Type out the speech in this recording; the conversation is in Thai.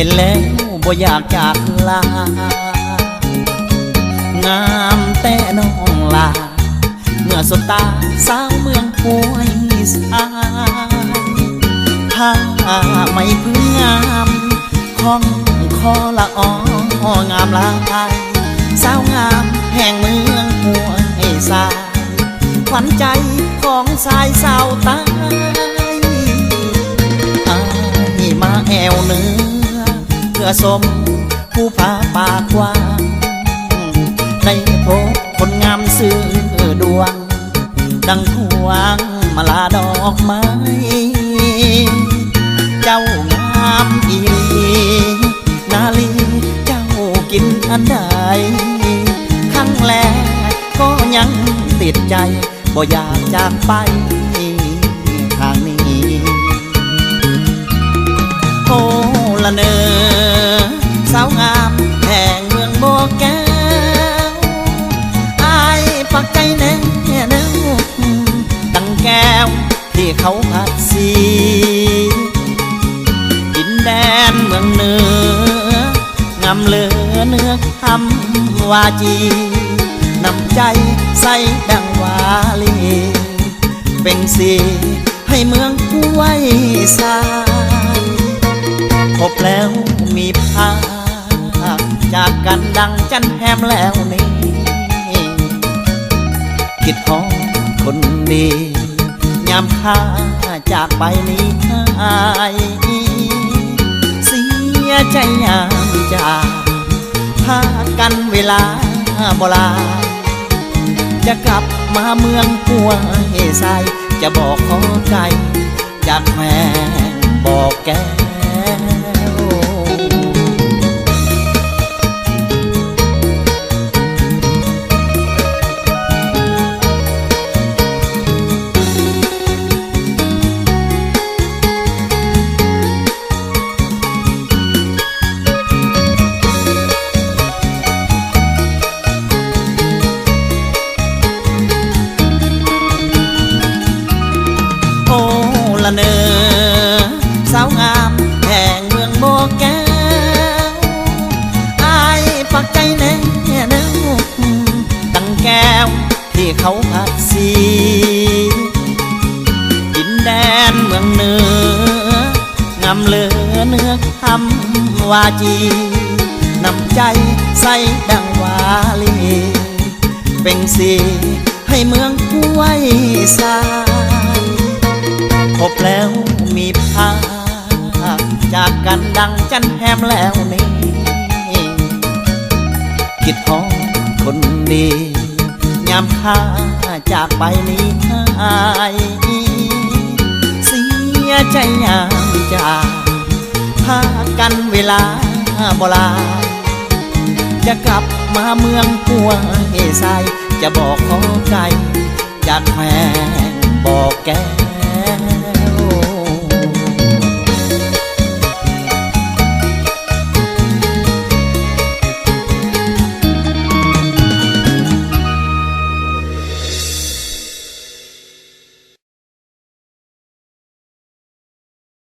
ห็นแล้วบ่อยากจากลา งามแต่น้องลา เมื่อสบตาสาวเมืองป่วยสายถ้าไม่พึ่งงามของคอละอองามลายสาวงามแห่งเมืองหัวไอ้สายขวัญใจของสายสาวตายอายมาแอวเนื้อ อสม ผู้พาปากกว้างได้พบคนงามซื่อดวง ดังพวงมาลาดอกไม้ เจ้างามอีลีนาลีเจ้ากินอันใดครั้งแรกก็ยังติดใจบ่อยากจากไปทางนี้ โอ้ละเนอ ที่เขาผัดสีดินแดนเมืองเหนืองามเหลือเนื้อคำวาจีนำใจใส่ดังวาลีเป็นสีให้เมืองกล้วยสาพบแล้วมีภาพจากกันดังจันแฮมแล้วนี่คิดหอคนดี ยามข้าจากไปนี้หายเสียใจยามจากพากันเวลาโบราณจะกลับมาเมืองหัวเฮไซจะบอกขอไก่จากแม่บอกแก เนอ สาวงามแห่งเมืองโบแก้วอายปักใจแน่แน่วดังแก้วที่เขาผัดสีดินแดนเมืองเหนืองามเหลือเนื้อคำวาจีนำใจใส่ดังวาลี เป็นสีให้เมืองกล้วยสา พบแล้วมีภาพจากกันดังจันแฮมแล้วนี่ คิดหอคนดียามข้าจากไปนี้หายเสียใจยามจากพากันเวลาโบราณจะกลับมาเมืองกัวเฮไซจะบอกขอไก่จากแม่บอกแก้